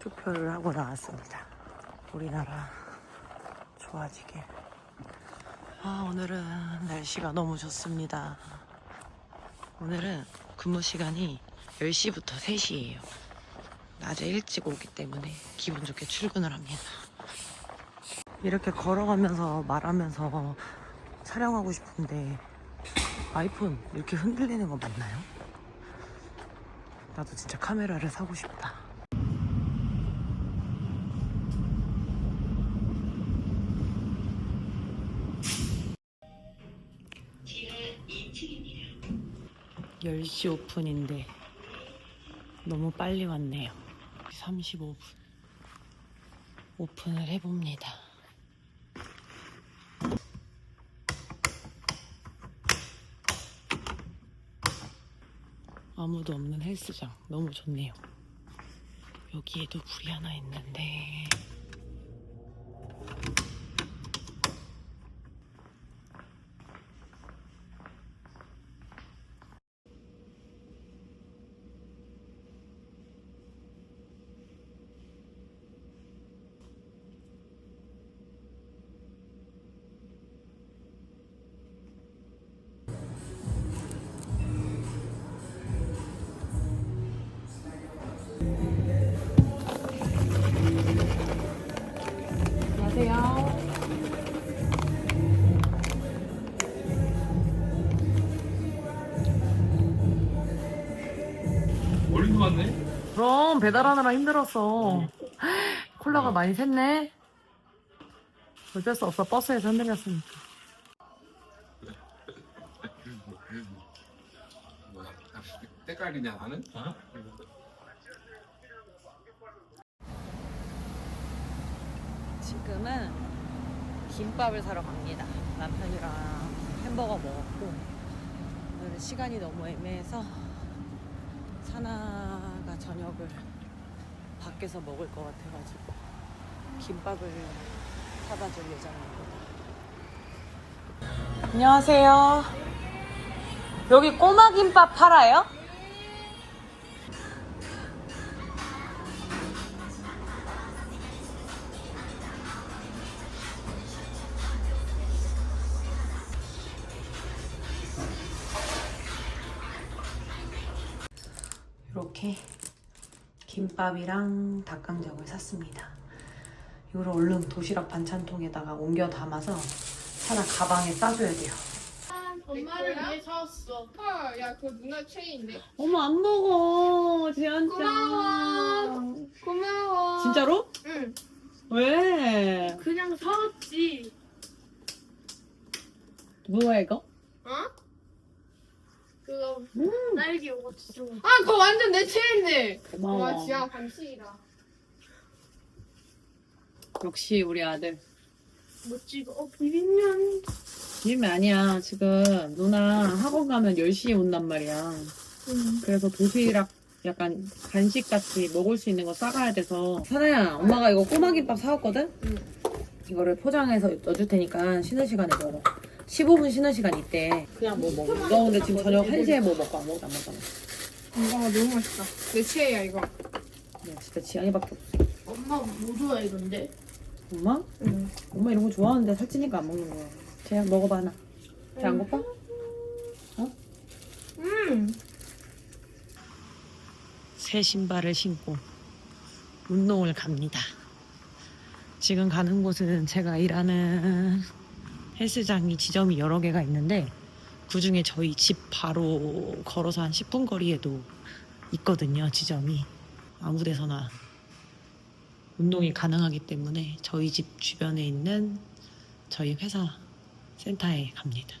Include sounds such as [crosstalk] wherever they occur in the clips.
투표를 하고 나왔습니다. 우리나라 좋아지게. 아, 오늘은 날씨가 너무 좋습니다. 오늘은 근무 시간이 10시부터 3시예요. 낮에 일찍 오기 때문에 기분 좋게 출근을 합니다. 이렇게 걸어가면서 말하면서 촬영하고 싶은데 아이폰 이렇게 흔들리는 거 맞나요? 나도 진짜 카메라를 사고 싶다. 열시 오픈인데 너무 빨리 왔네요. 35분. 오픈을 해봅니다. 아무도 없는 헬스장 너무 좋네요. 여기에도 불이 하나 있는데 배달하느라 힘들었어. 콜라가 많이 샜네. 어쩔 수 없어 버스에서 흔들렸으니까. 뭐야? [laughs] 때깔이냐 나는? 어? 지금은 김밥을 사러 갑니다. 남편이랑 햄버거 먹었고 오늘은 시간이 너무 애매해서 사나가 저녁을 밖에서 먹을 것 같아가지고 김밥을 사다 줄 예정입니다. 안녕하세요. 여기 꼬마 김밥 팔아요? 김밥이랑 닭강정을 샀습니다. 이거를 얼른 도시락 반찬통에다가 옮겨 담아서 하나 가방에 싸줘야 돼요. 엄마를 위해 사왔어. 헐, 야, 그거 누나 체인데. 어머 안 먹어 지안짱. 고마워. 고마워. 진짜로? 응. 왜? 그냥 사왔지. 뭐야 이거? 어? 그거 음 딸기 요거트 좀. 아, 그거 완전 내 체인데. 고마워. 와, 지아 반칙이다. 역시 우리 아들. 멋지고. 어, 비빔면. 비빔면 아니야 지금 누나 학원 가면 10시에 온단 말이야. 응. 그래서 도시락 약간 간식 같이 먹을 수 있는 거 싸가야 돼서 사나야 엄마가 이거 꼬마김밥 사왔거든? 응. 이거를 포장해서 넣어줄 테니까 쉬는 시간에 먹어 15분 쉬는 시간 있대 그냥 뭐 먹어 너 근데 지금 저녁 1시에 뭐 먹고 안 먹어 안 먹잖아 이거 너무 맛있다. 내 체이야, 이거. 네, 진짜 지안이밖에 없어 엄마 뭐 좋아해, 이런데? 엄마? 응. 엄마 이런 거 좋아하는데 살찌니까 안 먹는 거야 쟤 먹어봐 하나 쟤안 고파? 음. 새 신발을 신고 운동을 갑니다. 지금 가는 곳은 제가 일하는 헬스장이 지점이 여러 개가 있는데 그 중에 저희 집 바로 걸어서 한 10분 거리에도 있거든요, 지점이. 아무 데서나 운동이 가능하기 때문에 저희 집 주변에 있는 저희 회사 센터에 갑니다.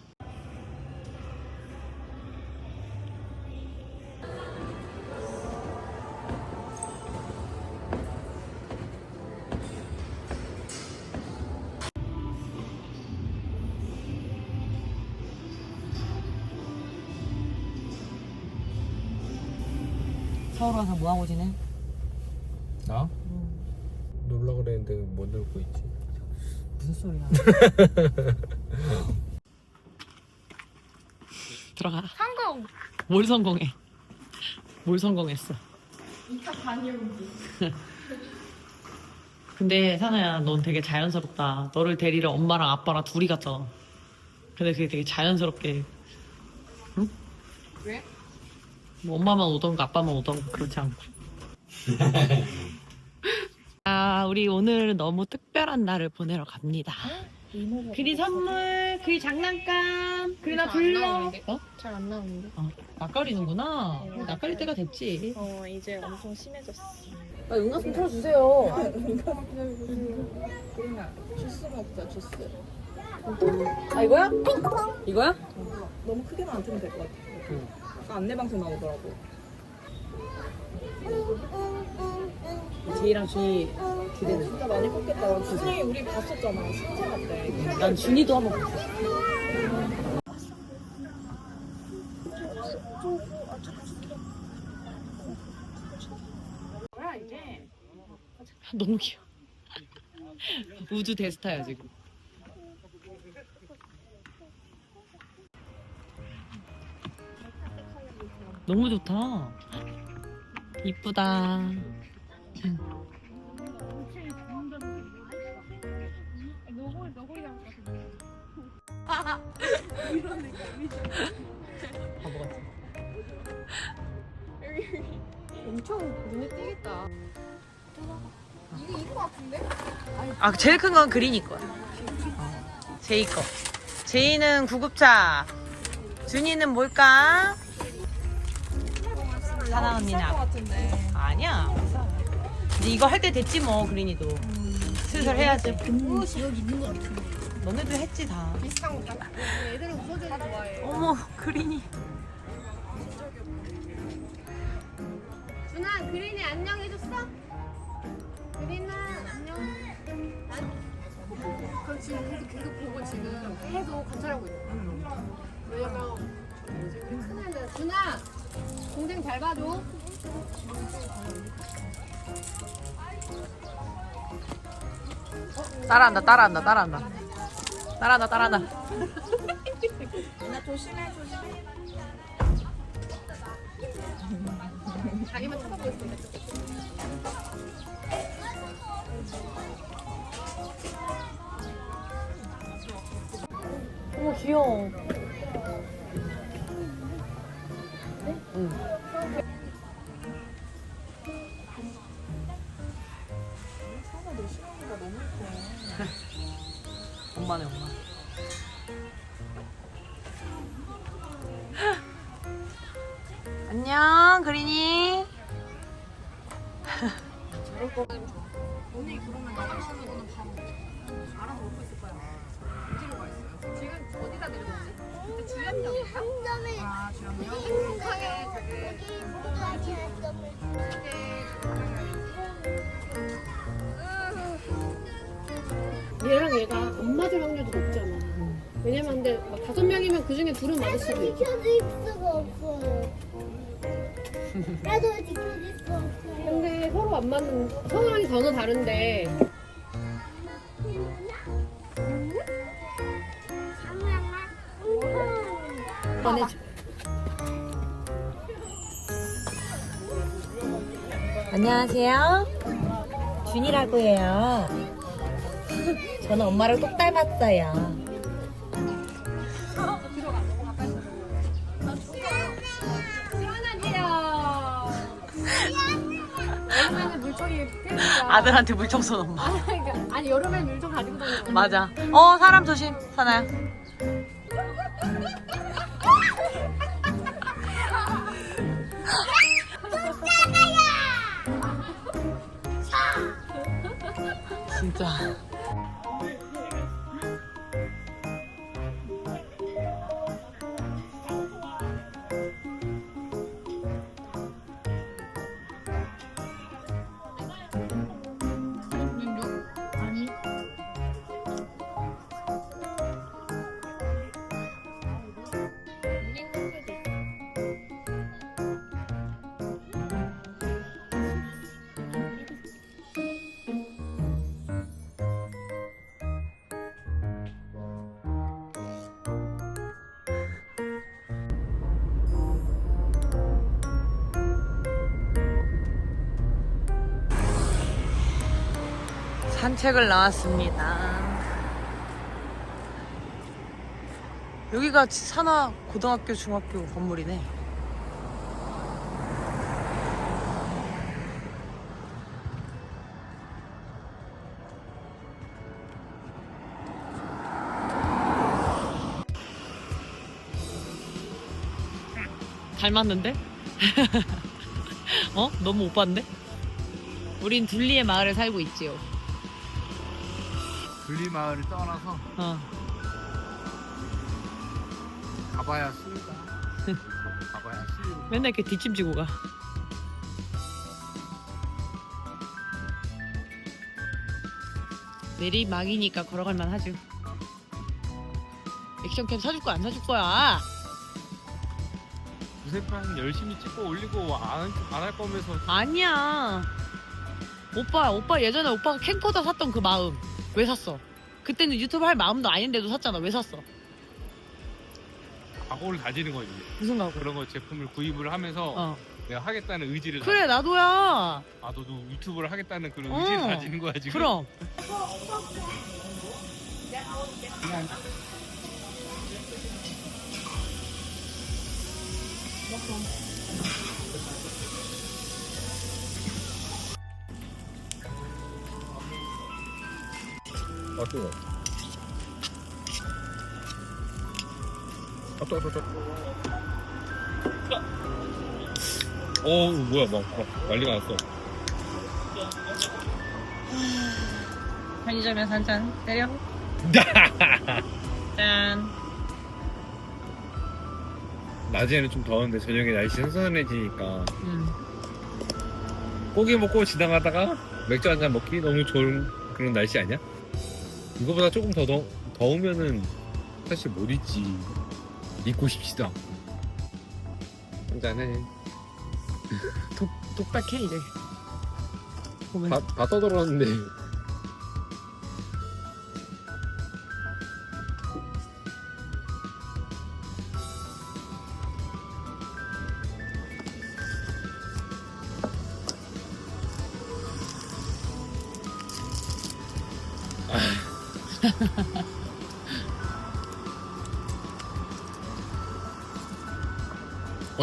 뭐 하고 지내? 나? 놀라 그랬는데 못 놀고 있지. 무슨 소리야? [laughs] 들어가. 성공! 뭘 성공해? 뭘 성공했어? 이차 다녀오기. [laughs] 근데 사나야, 넌 되게 자연스럽다. 너를 데리러 엄마랑 아빠랑 둘이 갔잖아. 근데 그게 되게 자연스럽게, 응? 왜? 뭐 엄마만 오던가 아빠만 오던가 그렇지 않고. [laughs] 아, 우리 오늘 너무 특별한 날을 보내러 갑니다. 그리 선물, 그리 장난감, 그리 나 불러. 어? 잘 안 나오는데. 어, 낯가리는구나. 낯가릴 때가 됐지. 어 이제 엄청 심해졌어. 아, 응가 좀 틀어주세요. 주스 먹자 주스. 아, 이거야? 이거야? 너무 크게만 안 틀면 될 것 같아. 응. 아까 안내 방송 나오더라고. 제이랑 준이 기대돼. 진짜 많이 컸겠다. 준이 우리 봤었잖아. 신생아 때. 난 준이도 한번 봤어. 뭐야 이게? 너무 귀여워. [laughs] 우주 대스타야 지금. 너무 좋다. 이쁘다. 바보 같아. 엄청 눈에 띄겠다. 이게 이거 같은데? 아 제일 큰 건 그린이 거야. 어, 제이 거. 제이는 구급차. 준이는 뭘까? 사나 언니는 것 아- 같은데. 아니야. 이제 이거 할 때 됐지 뭐 그린이도. 슬슬 해야지. 옷이 여기 있는 거 같은데. 너네도 했지 다. 비슷한 거 같아. 애들은 웃어주는 거 좋아해. 어머 그린이. 준아 그린이 안녕 해줬어? 그린아 안녕. 난 그럼 지금 계속, 계속 보고 지금 계속 관찰하고 있어. 왜냐면 우리 큰애는 준아 동생 잘 봐줘. 따라한다 따라한다 따라한다. 따라한다 따라한다. 나 조심해, 조심해. 자기만 쳐다보고 있어. 어머 귀여워. 엄마네 엄마. [laughs] 안녕 그린이. 언니 그러면 나랑 쉬는 거는 바로 알아서 먹고 있을 거야. 어디로 가 있어요? 지금 어디다 내려갔지? 그때 주연역인가? 아 주연역? 행복하게 되게 다섯 명이면 그 중에 둘은 맞을 수도 있고. 지켜질 수가 없어요. 나도 지켜질 수 없어요. 근데 서로 안 맞는 상황이 전혀 다른데. 안녕하세요. 준이라고 해요. 저는 엄마를 똑 닮았어요. 필요해. 아들한테 물청소 엄마. 그러니까 아니 여름에 물총 가지고 다니는 맞아. 어 사람 조심 사나야. 산책을 나왔습니다. 여기가 산하 고등학교 중학교 건물이네. 닮았는데? [laughs] 어? 너무 오빠인데? 우린 둘리의 마을에 살고 있지요. 분리마을을 떠나서 어. 가봐야 수가. 가봐야 수. 맨날 이렇게 뒷짐지고 가. 내리막이니까 걸어갈 만 하죠. 액션캠 사줄 거야 안 사줄 거야? 무쇠판 열심히 찍고 올리고 안안할 거면서 아니야. 오빠 오빠 예전에 오빠가 캠코더 샀던 그 마음 왜 샀어? 그때는 유튜브 할 마음도 아닌데도 샀잖아. 왜 샀어? 각오를 다지는 거지. 무슨 가고? 그런 거 제품을 구입을 하면서 어. 내가 하겠다는 의지를 그래 나도야. 아 너도 유튜브를 하겠다는 그런 어. 의지를 다지는 거야 지금. 그럼. 아 뜨거. 아 뜨거 뜨거. 어 뭐야 막, 막 난리가 났어. [sighs] 편의점에서 한잔 때려. [laughs] 짠. 낮에는 좀 더운데 저녁에 날씨 선선해지니까 음. 고기 먹고 지나가다가 맥주 한 잔 먹기 너무 좋은 그런 날씨 아니야? 이거보다 조금 더 더, 더우면은 사실 못 있지. 입고 싶지도 않고. 한 잔해. 독 독백해 이제. 보면. 다, 다 떠들었는데.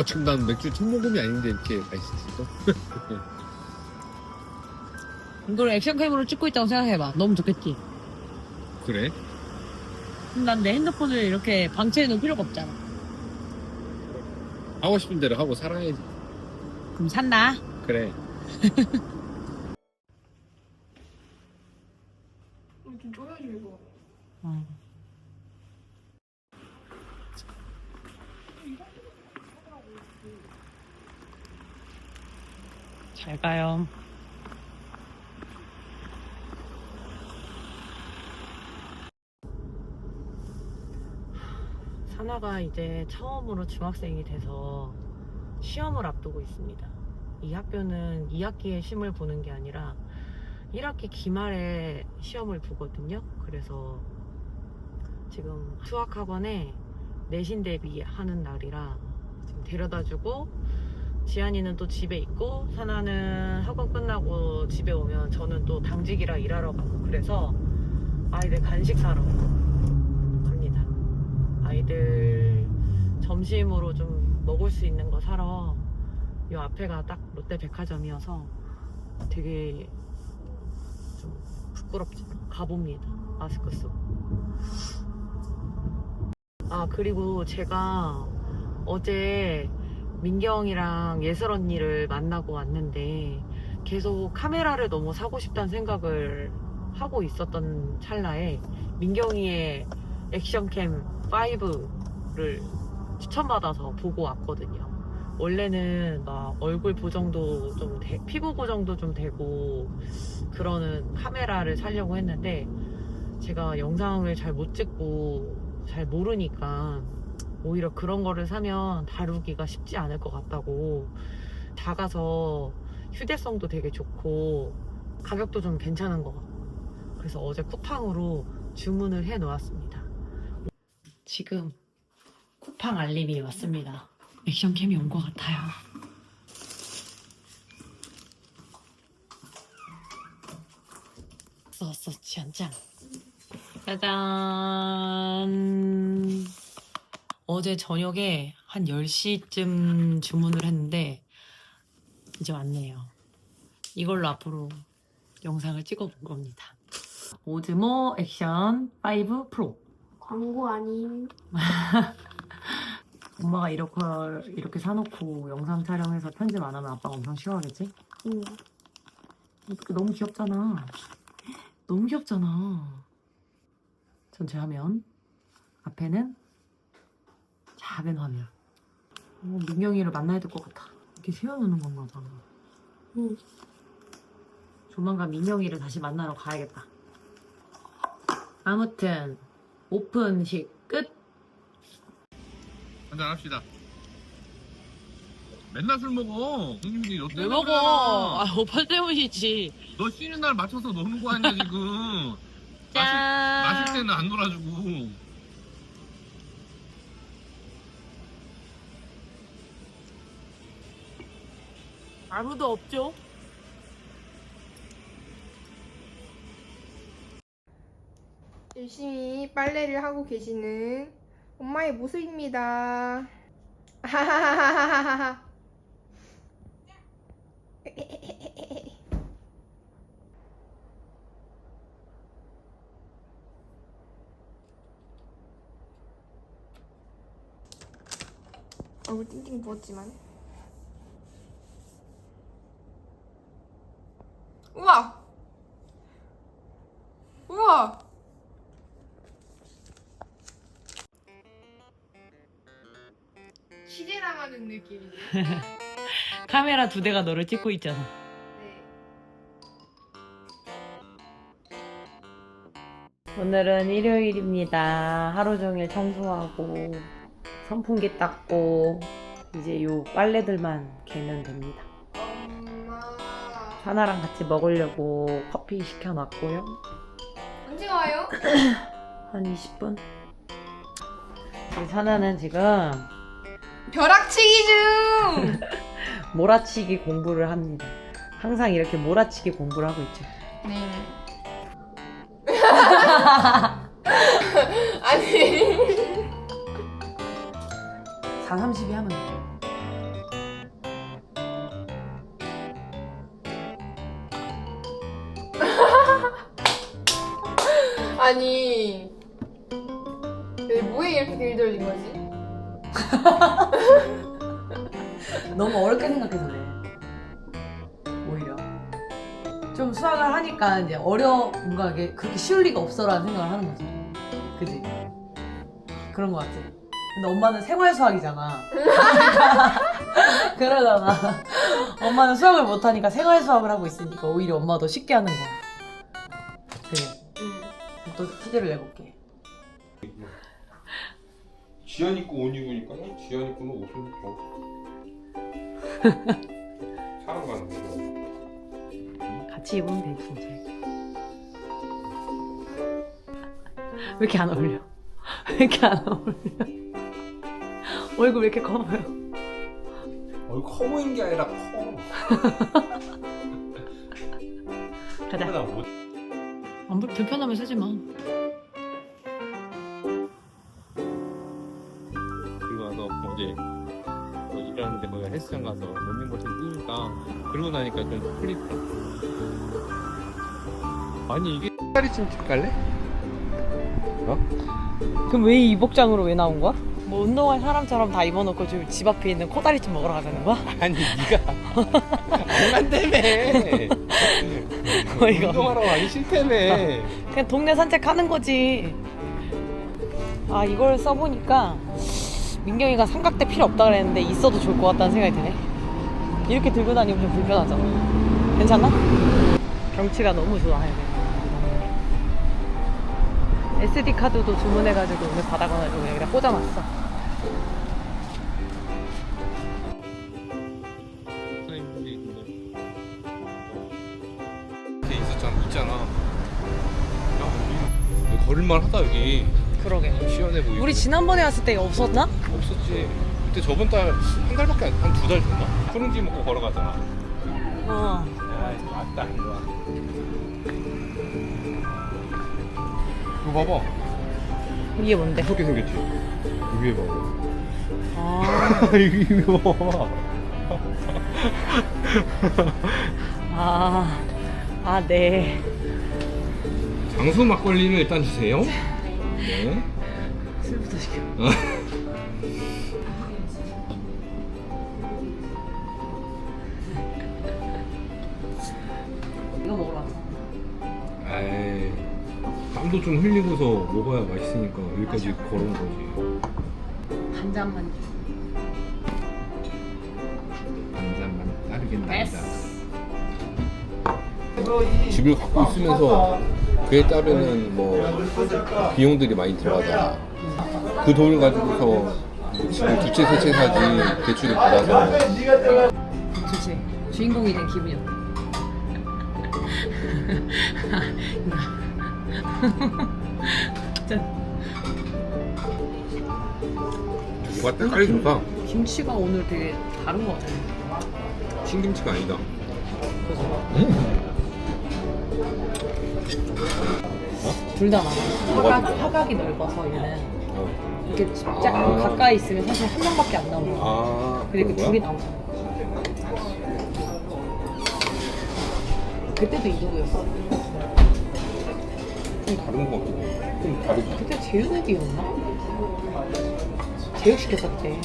지금 난 맥주 첫 모금이 아닌데 이렇게 맛있어. [laughs] 이걸 액션캠으로 찍고 있다고 생각해봐. 너무 좋겠지. 그래? 그럼 난 내 핸드폰을 이렇게 방치해 놓을 필요가 없잖아. 하고 싶은 대로 하고 살아야지. 그럼 산다. 그래. 좀 쪼여지 이거. 어. 잘 가요. 사나가 이제 처음으로 중학생이 돼서 시험을 앞두고 있습니다. 이 학교는 2학기에 시험을 보는 게 아니라 1학기 기말에 시험을 보거든요. 그래서 지금 수학학원에 내신 대비하는 날이라 지금 데려다 주고 지안이는 또 집에 있고 사나는 학원 끝나고 집에 오면 저는 또 당직이라 일하러 가고 그래서 아이들 간식 사러 갑니다. 아이들 점심으로 좀 먹을 수 있는 거 사러 요 앞에가 딱 롯데 백화점이어서 되게 좀 부끄럽지만 가봅니다. 마스크 쓰고. 아 그리고 제가 어제 민경이랑 예슬 언니를 만나고 왔는데 계속 카메라를 너무 사고 싶다는 생각을 하고 있었던 찰나에 민경이의 액션캠 5를 추천받아서 보고 왔거든요. 원래는 막 얼굴 보정도 좀 돼- 피부 보정도 좀 되고 그러는 카메라를 사려고 했는데 제가 영상을 잘 못 찍고 잘 모르니까 오히려 그런 거를 사면 다루기가 쉽지 않을 것 같다고. 작아서 휴대성도 되게 좋고 가격도 좀 괜찮은 것 같고. 그래서 어제 쿠팡으로 주문을 해 놓았습니다. 지금 쿠팡 알림이 왔습니다. 액션캠이 온 것 같아요. 소스 지안짱. 짜잔. 어제 저녁에 한 10시쯤 주문을 했는데 이제 왔네요. 이걸로 앞으로 영상을 찍어 볼 겁니다. 오즈모 액션 5 프로. 광고 아님. [laughs] 엄마가 이렇게 이렇게 사놓고 영상 촬영해서 편집 안 하면 아빠가 엄청 싫어하겠지? 응. 어떻게 너무 귀엽잖아. 너무 귀엽잖아. 전체 화면. 앞에는 작은 화면. 어, 민경이를 만나야 될 것 같아. 이렇게 세워놓는 건가 봐. 응. 조만간 민경이를 다시 만나러 가야겠다. 아무튼 오픈식 끝. 한잔 합시다. 맨날 술 먹어. 형님이 너 왜 때문에 먹어? 아, 오빠 때문이지. 너 쉬는 날 맞춰서 노는 거 아니야 지금. 짠. 마실, 마실 때는 안 놀아주고. 아무도 없죠? 열심히 빨래를 하고 계시는 엄마의 모습입니다. 아하하하하하. [laughs] 얼굴 띵띵 부었지만. 카메라 두 대가 너를 찍고 있잖아. 네. 오늘은 일요일입니다. 하루 종일 청소하고 선풍기 닦고 이제 요 빨래들만 개면 됩니다. 엄마 하나랑 같이 먹으려고 커피 시켜놨고요. 언제 와요? [clears throat] 한 20분? 우리 사나는 지금 벼락치기 중. [laughs] 몰아치기 공부를 합니다. 항상 이렇게 몰아치기 공부를 하고 있죠. 네. [laughs] 아니 4, 32 하면 돼요. [laughs] 아니 왜 뭐에 이렇게 길 돌린 거지? [laughs] 하니까 이제 어려, 뭔가 이게 그렇게 쉬울 리가 없어라는 생각을 하는 거지. 그지? 그런 거 같지? 근데 엄마는 생활 수학이잖아. [laughs] 그러잖아. 엄마는 수학을 못하니까 생활 수학을 하고 있으니까 오히려 엄마도 쉽게 하는 거야. 그래. 또 퀴즈를 내볼게. 지안 입고 옷 입으니까 지안 입고는 옷을 입고 사람 가는 거죠. 같이 입으면 되지, 이제. 왜 이렇게 안 어울려? 왜 이렇게 안 어울려? 얼굴 왜 이렇게 커 보여? 얼굴 커 보인 게 아니라 커. 가자. 안 불, 불편하면 쓰지 마. 거기 헬스장 가서 런닝머신 뛰니까 그러고 나니까 좀 풀리더라. 아니 이게 다리찜 집 갈래? 그럼 왜 이 복장으로 왜 나온 거야? 뭐 운동할 사람처럼 다 입어놓고 지금 집 앞에 있는 코다리찜 먹으러 가자는 거야? [laughs] 아니 네가 안 간다며. 어이가 없네. 운동하러 가기 싫다며. 그냥 동네 산책하는 거지. 아 이걸 써보니까 민경이가 삼각대 필요 없다 그랬는데 있어도 좋을 것 같다는 생각이 드네. 이렇게 들고 다니면 좀 불편하잖아. 괜찮나? 경치가 너무 좋아요. SD 카드도 주문해가지고 오늘 받아가지고 여기다 꽂아놨어. 있잖아. 야 걸을만 하다 여기 그러게. 시원해 보이고. 우리 지난번에 왔을 때 없었나? 없었지. 그때 저번 달 한 달밖에 한 두 달 됐나? 푸른지 먹고 걸어가잖아. 어. 야, 왔다 이거. 봐봐. 이게 뭔데? 무섭게 생겼지? 위에 봐봐. 아, [laughs] 이거 봐봐. 아, 아, 네. 장수 막걸리는 일단 주세요. 네. 술부터 시켜. [laughs] 이거 먹으러 왔어. 에이, 땀도 좀 흘리고서 먹어야 맛있으니까 여기까지 걸어온 거지. 한 잔만. 한 잔만 따르긴 난다. 집을 갖고 있으면서 그에 따르는 뭐 비용들이 많이 들어가잖아. 그 돈을 가지고서 지금 두 채, 세 채 사지 대출을 받아서 그치. 주인공이 된 기분이었다. 진짜 때깔이 좋다. 김치가 오늘 되게 다른 것 같아. 신김치가 아니다. 둘 다 많아. 화각? 화각이 넓어서 얘는 어. 이렇게 짝 아. 가까이 있으면 사실 한 명밖에 안 나오는 거야. 아, 근데 그 그런 둘이 거야? 나오잖아. 그때도 이도구였어. 좀 다른 거 같기도 해. 좀 다르지. 그때 제육이었나? 제육 시켰었지.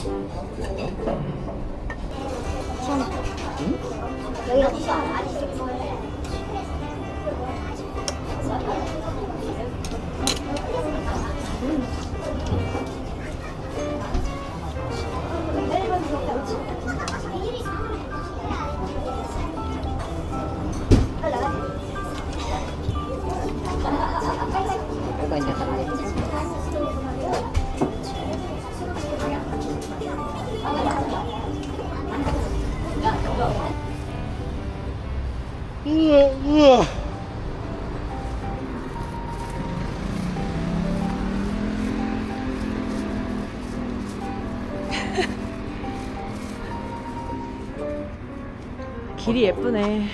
길이 예쁘네.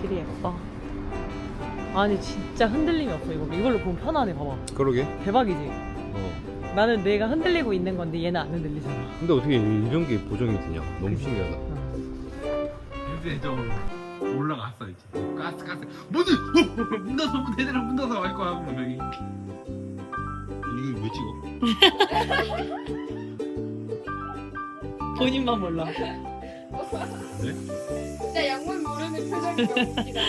길이 예뻐. 아니 진짜 흔들림이 없어 이거 이걸로 보면 편하네 봐봐 그러게. 대박이지 어. 나는 내가 흔들리고 있는 건데 얘는 안 흔들리잖아 근데 어떻게 이런 게 보정이 되냐? 너무 그치? 신기하다. 어. 일대적으로 올라갔어 이제. 가스 가스. 문을 문 닫아 문 얘들아 문 닫아 할 거야 뭐 여기. 이거 왜 찍어? 본인만 몰라 진짜 양말 모르는 표정이 너무 웃기다.